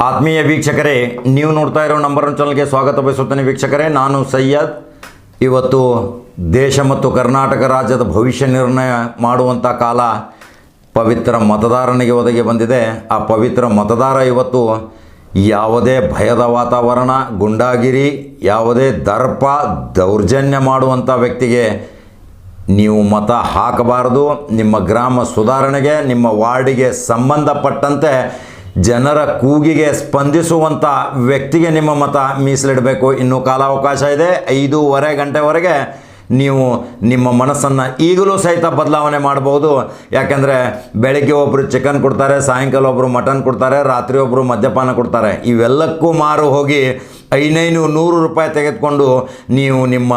ಆತ್ಮೀಯ ವೀಕ್ಷಕರೇ, ನೀವು ನೋಡ್ತಾ ಇರೋ ನಂಬರ್ ಒನ್ ಚಾನಲ್ಗೆ ಸ್ವಾಗತ ಬಯಸುತ್ತೇನೆ ವೀಕ್ಷಕರೇ. ನಾನು ಸಯ್ಯದ್ ಇವತ್ತು ದೇಶ ಮತ್ತು ಕರ್ನಾಟಕ ರಾಜ್ಯದ ಭವಿಷ್ಯ ನಿರ್ಣಯ ಮಾಡುವಂಥ ಕಾಲ ಪವಿತ್ರ ಮತದಾರನಿಗೆ ಒದಗಿ ಬಂದಿದೆ. ಆ ಪವಿತ್ರ ಮತದಾರ ಇವತ್ತು ಯಾವುದೇ ಭಯದ ವಾತಾವರಣ, ಗುಂಡಾಗಿರಿ, ಯಾವುದೇ ದರ್ಪ, ದೌರ್ಜನ್ಯ ಮಾಡುವಂಥ ವ್ಯಕ್ತಿಗೆ ನೀವು ಮತ ಹಾಕಬಾರದು. ನಿಮ್ಮ ಗ್ರಾಮ ಸುಧಾರಣೆಗೆ, ನಿಮ್ಮ ವಾರ್ಡಿಗೆ ಸಂಬಂಧಪಟ್ಟಂತೆ ಜನರ ಕೂಗಿಗೆ ಸ್ಪಂದಿಸುವಂಥ ವ್ಯಕ್ತಿಗೆ ನಿಮ್ಮ ಮತ ಮೀಸಲಿಡಬೇಕು. ಇನ್ನೂ ಕಾಲಾವಕಾಶ ಇದೆ. ಐದೂವರೆ ಗಂಟೆವರೆಗೆ ನೀವು ನಿಮ್ಮ ಮನಸ್ಸನ್ನು ಈಗಲೂ ಸಹಿತ ಬದಲಾವಣೆ ಮಾಡ್ಬೋದು ಯಾಕೆಂದರೆ ಬೆಳಗ್ಗೆ ಒಬ್ಬರು ಚಿಕನ್ ಕೊಡ್ತಾರೆ, ಸಾಯಂಕಾಲ ಒಬ್ಬರು ಮಟನ್ ಕೊಡ್ತಾರೆ, ರಾತ್ರಿ ಒಬ್ಬರು ಮದ್ಯಪಾನ ಕೊಡ್ತಾರೆ. ಇವೆಲ್ಲಕ್ಕೂ ಮಾರು ಹೋಗಿ ಐನೈನು ನೂರು ರೂಪಾಯಿ ತೆಗೆದುಕೊಂಡು ನೀವು ನಿಮ್ಮ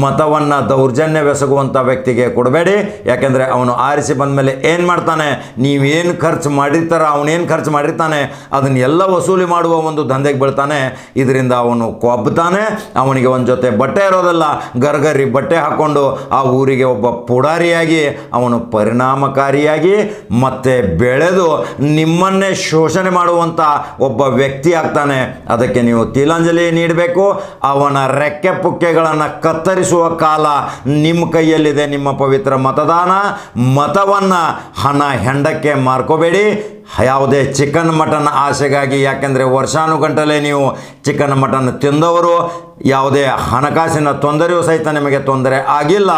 ಮತವನ್ನು ದೌರ್ಜನ್ಯವೆಸಗುವಂಥ ವ್ಯಕ್ತಿಗೆ ಕೊಡಬೇಡಿ. ಯಾಕೆಂದರೆ ಅವನು ಆರಿಸಿ ಬಂದ ಮೇಲೆ ಏನು ಮಾಡ್ತಾನೆ? ನೀವೇನು ಖರ್ಚು ಮಾಡಿರ್ತಾರ ಅವನೇನು ಖರ್ಚು ಮಾಡಿರ್ತಾನೆ ಅದನ್ನೆಲ್ಲ ವಸೂಲಿ ಮಾಡುವ ಒಂದು ದಂಧೆಗೆ ಬೀಳ್ತಾನೆ. ಇದರಿಂದ ಅವನು ಕೊಬ್ಬತಾನೆ ಅವನಿಗೆ ಒಂದು ಜೊತೆ ಬಟ್ಟೆ ಇರೋದಲ್ಲ, ಗರ್ಗರಿ ಬಟ್ಟೆ ಹಾಕ್ಕೊಂಡು ಆ ಊರಿಗೆ ಒಬ್ಬ ಪುಡಾರಿಯಾಗಿ, ಅವನು ಪರಿಣಾಮಕಾರಿಯಾಗಿ ಮತ್ತೆ ಬೆಳೆದು ನಿಮ್ಮನ್ನೇ ಶೋಷಣೆ ಮಾಡುವಂಥ ಒಬ್ಬ ವ್ಯಕ್ತಿ ಆಗ್ತಾನೆ. ಅದಕ್ಕೆ ನೀವು ತಿಲಾಂಜಲಿ ನೀಡಬೇಕು. ಅವನ ರೆಕ್ಕೆ ಪುಕ್ಕೆಗಳನ್ನು ಕತ್ತರಿಸುವ ಕಾಲ ನಿಮ್ಮ ಕೈಯಲ್ಲಿದೆ. ನಿಮ್ಮ ಪವಿತ್ರ ಮತದಾನ. ಮತವನ್ನು ಹಣ ಹೆಂಡಕ್ಕೆ ಮಾರ್ಕೋಬೇಡಿ. ಯಾವುದೇ ಚಿಕನ್ ಮಟನ್ ಆಸೆಗಾಗಿ, ಯಾಕೆಂದರೆ ವರ್ಷಾನುಗಂಟಲೆ ನೀವು ಚಿಕನ್ ಮಟನ್ ತಿಂದವರು. ಯಾವುದೇ ಹಣಕಾಸಿನ ತೊಂದರೆಯೂ ಸಹಿತ ನಿಮಗೆ ತೊಂದರೆ ಆಗಿಲ್ಲ.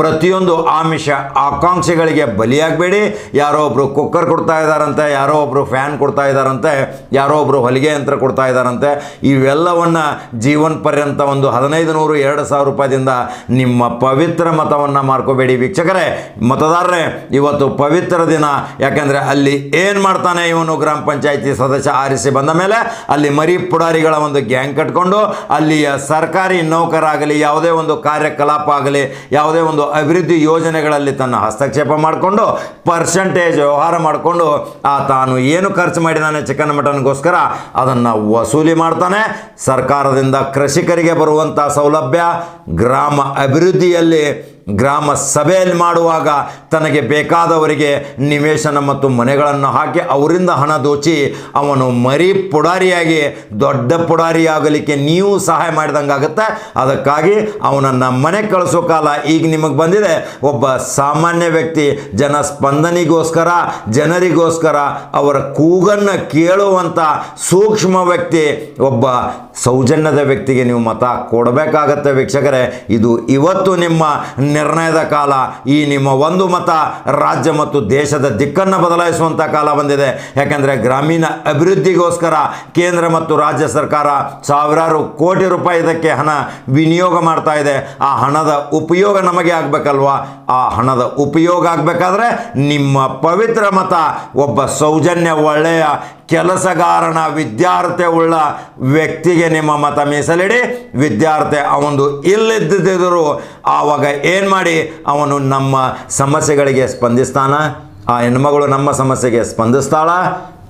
ಪ್ರತಿಯೊಂದು ಆಮಿಷ ಆಕಾಂಕ್ಷೆಗಳಿಗೆ ಬಲಿಯಾಗಬೇಡಿ. ಯಾರೋ ಒಬ್ಬರು ಕುಕ್ಕರ್ ಕೊಡ್ತಾ ಇದ್ದಾರಂತೆ, ಯಾರೋ ಒಬ್ಬರು ಫ್ಯಾನ್ ಕೊಡ್ತಾ ಇದ್ದಾರಂತೆ, ಯಾರೋ ಒಬ್ಬರು ಹೊಲಿಗೆ ಯಂತ್ರ ಕೊಡ್ತಾ ಇದ್ದಾರಂತೆ. ಇವೆಲ್ಲವನ್ನು ಜೀವನ ಪರ್ಯಂತ ಒಂದು ಹದಿನೈದು ನೂರು ಎರಡು ಸಾವಿರ ರೂಪಾಯಿದಿಂದ ನಿಮ್ಮ ಪವಿತ್ರ ಮತವನ್ನು ಮಾರ್ಕೋಬೇಡಿ ವೀಕ್ಷಕರೇ. ಮತದಾರರೇ, ಇವತ್ತು ಪವಿತ್ರ ದಿನ. ಯಾಕೆಂದರೆ ಅಲ್ಲಿ ಏನು ಮಾಡ್ತಾನೆ ಇವನು ಗ್ರಾಮ ಪಂಚಾಯಿತಿ ಸದಸ್ಯ ಆರಿಸಿ ಬಂದ ಮೇಲೆ, ಅಲ್ಲಿ ಮರಿ ಪುಡಾರಿಗಳ ಒಂದು ಗ್ಯಾಂಗ್ ಕಟ್ಕೊಂಡು, ಅಲ್ಲಿಯ ಸರ್ಕಾರಿ ನೌಕರಾಗಲಿ, ಯಾವುದೇ ಒಂದು ಕಾರ್ಯಕಲಾಪ ಆಗಲಿ, ಯಾವುದೇ ಒಂದು ಅಭಿವೃದ್ಧಿ ಯೋಜನೆಗಳಲ್ಲಿ ತನ್ನ ಹಸ್ತಕ್ಷೇಪ ಮಾಡಿಕೊಂಡು ಪರ್ಸೆಂಟೇಜ್ ವ್ಯವಹಾರ ಮಾಡಿಕೊಂಡು, ಆ ತಾನು ಏನು ಖರ್ಚು ಮಾಡಿದ್ದಾನೆ ಚಿಕನ್ ಮಟನ್ಗೋಸ್ಕರ ಅದನ್ನು ವಸೂಲಿ ಮಾಡ್ತಾನೆ. ಸರ್ಕಾರದಿಂದ ಕೃಷಿಕರಿಗೆ ಬರುವಂಥ ಸೌಲಭ್ಯ, ಗ್ರಾಮ ಅಭಿವೃದ್ಧಿಯಲ್ಲಿ ಗ್ರಾಮ ಸಭೆಯಲ್ಲಿ ಮಾಡುವಾಗ ತನಗೆ ಬೇಕಾದವರಿಗೆ ನಿವೇಶನ ಮತ್ತು ಮನೆಗಳನ್ನು ಹಾಕಿ ಅವರಿಂದ ಹಣ ದೋಚಿ ಅವನು ಮರಿ ಪುಡಾರಿಯಾಗಿ, ದೊಡ್ಡ ಪುಡಾರಿಯಾಗಲಿಕ್ಕೆ ನೀವು ಸಹಾಯ ಮಾಡಿದಂಗೆ ಆಗುತ್ತೆ ಅದಕ್ಕಾಗಿ ಅವನನ್ನು ಮನೆ ಕಳಿಸೋ ಕಾಲ ಈಗ ನಿಮಗೆ ಬಂದಿದೆ. ಒಬ್ಬ ಸಾಮಾನ್ಯ ವ್ಯಕ್ತಿ ಜನ ಸ್ಪಂದನಿಗೋಸ್ಕರ ಜನರಿಗೋಸ್ಕರ ಅವರ ಕೂಗನ್ನು ಕೇಳುವಂಥ ಸೂಕ್ಷ್ಮ ವ್ಯಕ್ತಿ, ಒಬ್ಬ ಸೌಜನ್ಯದ ವ್ಯಕ್ತಿಗೆ ನೀವು ಮತ ಕೊಡಬೇಕಾಗತ್ತೆ. ವೀಕ್ಷಕರೇ, ಇದು ಇವತ್ತು ನಿಮ್ಮ ನಿರ್ಣಯದ ಕಾಲ ಈ ನಿಮ್ಮ ಒಂದು ಮತ ರಾಜ್ಯ ಮತ್ತು ದೇಶದ ದಿಕ್ಕನ್ನು ಬದಲಾಯಿಸುವಂಥ ಕಾಲ ಬಂದಿದೆ. ಯಾಕೆಂದರೆ ಗ್ರಾಮೀಣ ಅಭಿವೃದ್ಧಿಗೋಸ್ಕರ ಕೇಂದ್ರ ಮತ್ತು ರಾಜ್ಯ ಸರ್ಕಾರ ಸಾವಿರಾರು ಕೋಟಿ ರೂಪಾಯಿ ಇದಕ್ಕೆ ಹಣ ವಿನಿಯೋಗ ಮಾಡ್ತಾ ಇದೆ. ಆ ಹಣದ ಉಪಯೋಗ ನಮಗೆ ಆಗಬೇಕಲ್ವಾ? ಆ ಹಣದ ಉಪಯೋಗ ಆಗಬೇಕಾದ್ರೆ ನಿಮ್ಮ ಪವಿತ್ರ ಮತ, ಒಬ್ಬ ಸೌಜನ್ಯ ಒಳ್ಳೆಯ ಕೆಲಸಗಾರನ ವಿದ್ಯಾರ್ಥಿ ಉಳ್ಳ ವ್ಯಕ್ತಿಗೆ ನಿಮ್ಮ ಮತ ಮೀಸಲಿಡಿ. ವಿದ್ಯಾರ್ಥಿ ಅವನು ಇಲ್ಲದಿದ್ದರೂ ಆವಾಗ ಏನು ಮಾಡಿ? ಅವನು ನಮ್ಮ ಸಮಸ್ಯೆಗಳಿಗೆ ಸ್ಪಂದಿಸ್ತಾನ. ಆ ಹೆಣ್ಮಗಳು ನಮ್ಮ ಸಮಸ್ಯೆಗೆ ಸ್ಪಂದಿಸ್ತಾಳ.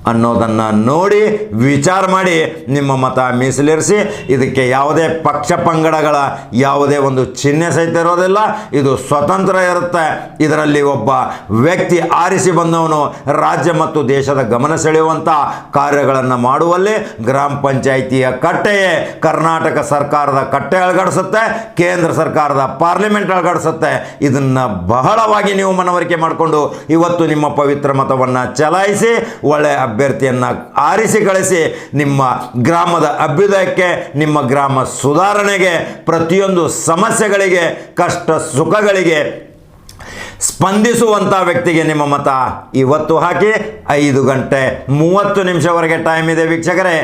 ಅನ್ನೋದನ್ನು ನೋಡಿ ವಿಚಾರ ಮಾಡಿ ನಿಮ್ಮ ಮತ ಮೀಸಲಿರಿಸಿ. ಇದಕ್ಕೆ ಯಾವುದೇ ಪಕ್ಷ ಪಂಗಡಗಳ ಯಾವುದೇ ಒಂದು ಚಿಹ್ನೆ ಸಹಿತ ಇರೋದಿಲ್ಲ. ಇದು ಸ್ವತಂತ್ರ ಇರುತ್ತೆ. ಇದರಲ್ಲಿ ಒಬ್ಬ ವ್ಯಕ್ತಿ ಆರಿಸಿ ಬಂದವನು ರಾಜ್ಯ ಮತ್ತು ದೇಶದ ಗಮನ ಸೆಳೆಯುವಂಥ ಕಾರ್ಯಗಳನ್ನು ಮಾಡುವಲ್ಲಿ ಗ್ರಾಮ ಪಂಚಾಯಿತಿಯ ಕಟ್ಟೆಯೇ ಕರ್ನಾಟಕ ಸರ್ಕಾರದ ಕಟ್ಟೆ ಅಳಗಡಿಸುತ್ತೆ. ಕೇಂದ್ರ ಸರ್ಕಾರದ ಪಾರ್ಲಿಮೆಂಟ್ ಅಳಗಡಿಸುತ್ತೆ. ಇದನ್ನು ಬಹಳವಾಗಿ ನೀವು ಮನವರಿಕೆ ಮಾಡಿಕೊಂಡು ಇವತ್ತು ನಿಮ್ಮ ಪವಿತ್ರ ಮತವನ್ನು ಚಲಾಯಿಸಿ ಒಳ್ಳೆಯ ಅಭ್ಯರ್ಥಿಯನ್ನು ಆರಿಸಿ ಕಳಿಸಿ ನಿಮ್ಮ ಗ್ರಾಮದ ಅಭ್ಯುದಯಕ್ಕೆ, ನಿಮ್ಮ ಗ್ರಾಮ ಸುಧಾರಣೆಗೆ, ಪ್ರತಿಯೊಂದು ಸಮಸ್ಯೆಗಳಿಗೆ, ಕಷ್ಟ ಸುಖಗಳಿಗೆ ಸ್ಪಂದಿಸುವಂಥ ವ್ಯಕ್ತಿಗೆ ನಿಮ್ಮ ಮತ ಇವತ್ತು ಹಾಕಿ ಐದು ಗಂಟೆ ಮೂವತ್ತು ನಿಮಿಷವರೆಗೆ ಟೈಮ್ ಇದೆ ವೀಕ್ಷಕರೇ.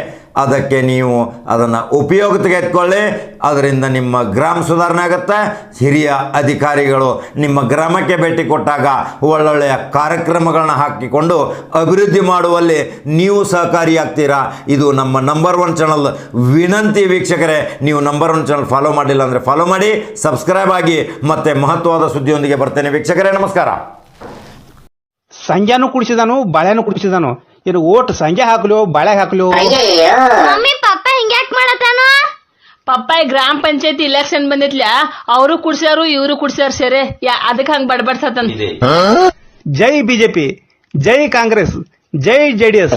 ಅದಕ್ಕೆ ನೀವು ಅದನ್ನು ಉಪಯೋಗ ತೆಗೆದುಕೊಳ್ಳಿ ಅದರಿಂದ ನಿಮ್ಮ ಗ್ರಾಮ ಸುಧಾರಣೆ ಆಗುತ್ತೆ. ಹಿರಿಯ ಅಧಿಕಾರಿಗಳು ನಿಮ್ಮ ಗ್ರಾಮಕ್ಕೆ ಭೇಟಿ ಕೊಟ್ಟಾಗ ಒಳ್ಳೊಳ್ಳೆಯ ಕಾರ್ಯಕ್ರಮಗಳನ್ನ ಹಾಕಿಕೊಂಡು ಅಭಿವೃದ್ಧಿ ಮಾಡುವಲ್ಲಿ ನೀವು ಸಹಕಾರಿಯಾಗ್ತೀರಾ? ಇದು ನಮ್ಮ ನಂಬರ್ ಒನ್ ಚಾನಲ್ ವಿನಂತಿ ವೀಕ್ಷಕರೇ, ನೀವು ನಂಬರ್ ಒನ್ ಚಾನಲ್ ಫಾಲೋ ಮಾಡಿಲ್ಲ ಅಂದರೆ ಫಾಲೋ ಮಾಡಿ ಸಬ್ಸ್ಕ್ರೈಬ್ ಆಗಿ, ಮತ್ತೆ ಮಹತ್ವವಾದ ಸುದ್ದಿಯೊಂದಿಗೆ ಬರ್ತೇನೆ ವೀಕ್ಷಕರೇ, ನಮಸ್ಕಾರ. ಸಂಜೆನೂ ಕುಡಿಸಿದಾನು, ಬಾಳೆನೂ ಕುಡಿಸಿದಾನು. ಏನು ಓಟ್ ಸಂಜೆ ಹಾಕ್ಲು ಬಾಳೆ ಹಾಕ್ಲು. ಮಮ್ಮಿ ಪಪ್ಪ ಹಿಂಗ್ಯಾಕ್ ಮಾಡತಾನ ಪಪ್ಪಾಯ್ ಗ್ರಾಮ ಪಂಚಾಯತಿ ಇಲೆಕ್ಷನ್ ಬಂದಿತ್ಲ ಅವರು ಕುಡ್ಸ್ಯಾರು ಇವರು ಕುಡ್ಸ್ಯಾರ ಸೇರೆ. ಯಾ ಅದಕ್ಕೆ ಹಂಗ್ ಬಡ್ಬಡ್ಸತನ್ ಜೈ ಬಿಜೆಪಿ ಜೈ ಕಾಂಗ್ರೆಸ್ ಜೈ ಜೆಡಿಎಸ್